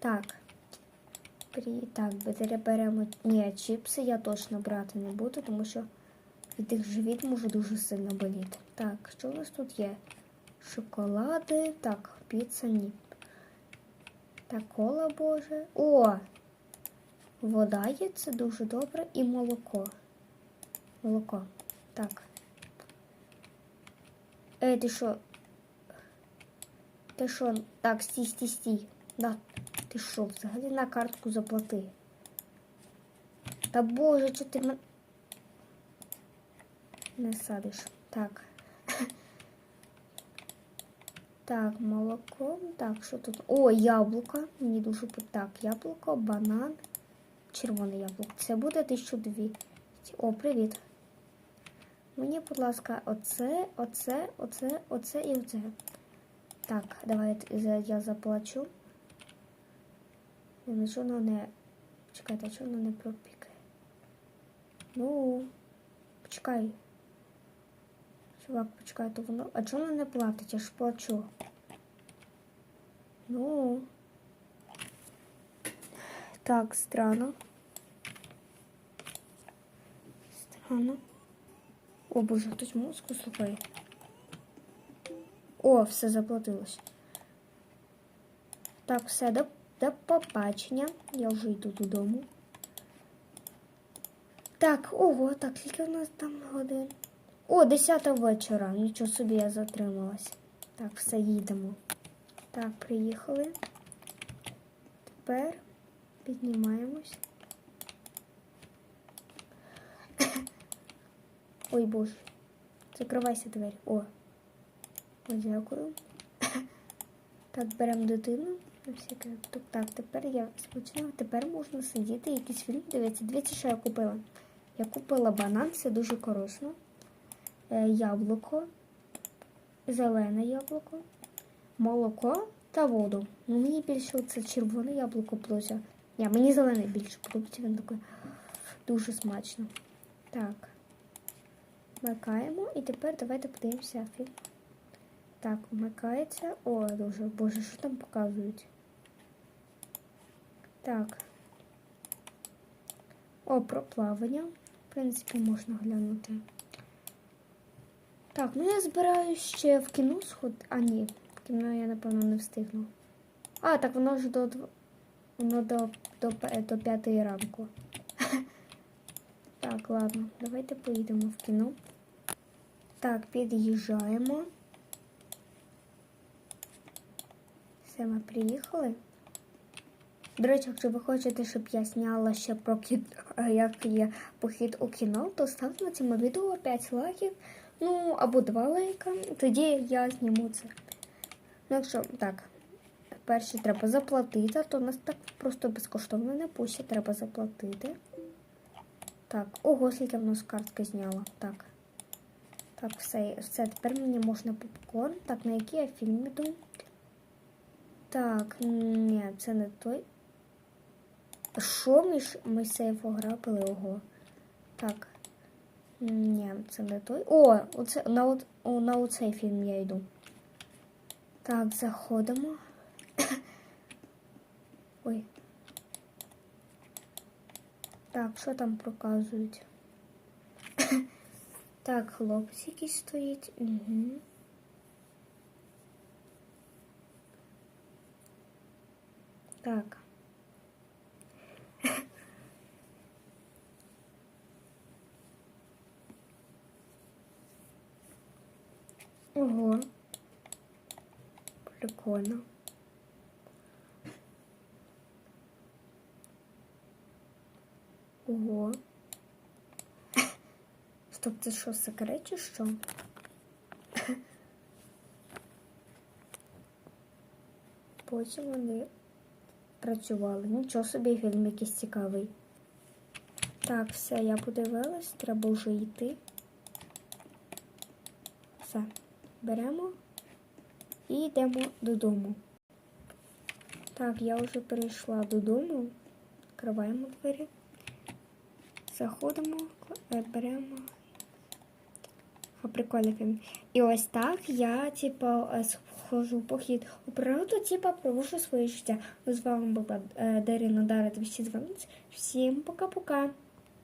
Так. Так, бере- беремо. Ні, чіпси я точно брати не буду, тому що від їх живіт може дуже сильно боліти. Так, що у нас тут є? Шоколади. Так, піца ні. Так, кола боже. О! Вода є, це дуже добре. І молоко. Молоко. Так. Ей, ти що? Ти що? Так, стій, стій, стій. Да. Ти що, взагалі на картку заплати? Та боже, що ти мен... не садиш? Так. Так, молоко. Так, що тут? О, яблука. Мені дуже Так, яблуко, банан, червоне яблуко. Це буде 1200. О, привіт. Мені, будь ласка, оце, оце, оце, оце і оце. Так, давайте я заплачу. Ну, чого воно не. Почекайте, а чого не пропікає? Ну, почекай. Чувак, почекай, то воно. А воно не платить? Я ж плачу. Ну. Так, странно. Странно. О, боже, хтось музику слухає. О, все заплатилось. Так, все, до, до побачення. Я вже йду додому. Так, ого, так, скільки у нас там годин? О, 10 вечора. Нічого собі я затрималась. Так, все, їдемо. Так, приїхали. Тепер піднімаємось. Ой, боже. Закривайся двері. О. Дякую. Так, беремо дитину. Всяке. Так, так, тепер я спочатку, тепер можна сидіти, якийсь фільм дивитися. Дивіться, що я купила. Я купила банан, це дуже корисно. Е, яблуко, зелене яблуко, молоко та воду. Ну, мені більше це червоне яблуко плюся. Ні, мені зелене більше подобається, він такий дуже смачно. Так. Вмикаємо і тепер давайте подивимося фільм. Так, вмикається. О, дуже, боже, що там показують? Так. О, про плавання. В принципі, можна глянути. Так, ну я збираюсь ще в кіно сход. А, ні, в кіно я, напевно, не встигну. А, так воно ж до воно до, до, до п'ятої ранку. Так, ладно, давайте поїдемо в кіно. Так, під'їжджаємо. Все, ми приїхали. До речі, якщо ви хочете, щоб я зняла ще про кіно, як є похід у кіно, то ставте на цьому відео 5 лайків, ну або 2 лайка, тоді я зніму це. Ну, якщо так, перше треба заплатити, а то нас так просто безкоштовно не пустять, треба заплатити. Так, ого, скільки в нас картки зняла. Так. Так, все, все, тепер мені можна попкорн. Так, на який я фільм іду? Так, ні, це не той. Що ми ж ми сейф ограбили? Ого. Так. Ні, це не той. О, оце, на, о, на оцей фільм я йду. Так, заходимо. Ой. Так, що там показують? Так, хлопець якийсь стоїть. Угу. Так. Ого. Прикольно. Ого. Стоп, це що, секрет чи що? Потім вони працювали. Нічого собі фільм якийсь цікавий. Так, все, я подивилась, треба вже йти. Все, беремо і йдемо додому. Так, я вже перейшла додому. Відкриваємо двері. Заходимо, е, беремо. Прикольний фільм. І ось так я, типу, е, ходжу в похід у природу, типа провожу своє життя. Ну, з вами була е, Дарина Дара 212. Всім пока-пока.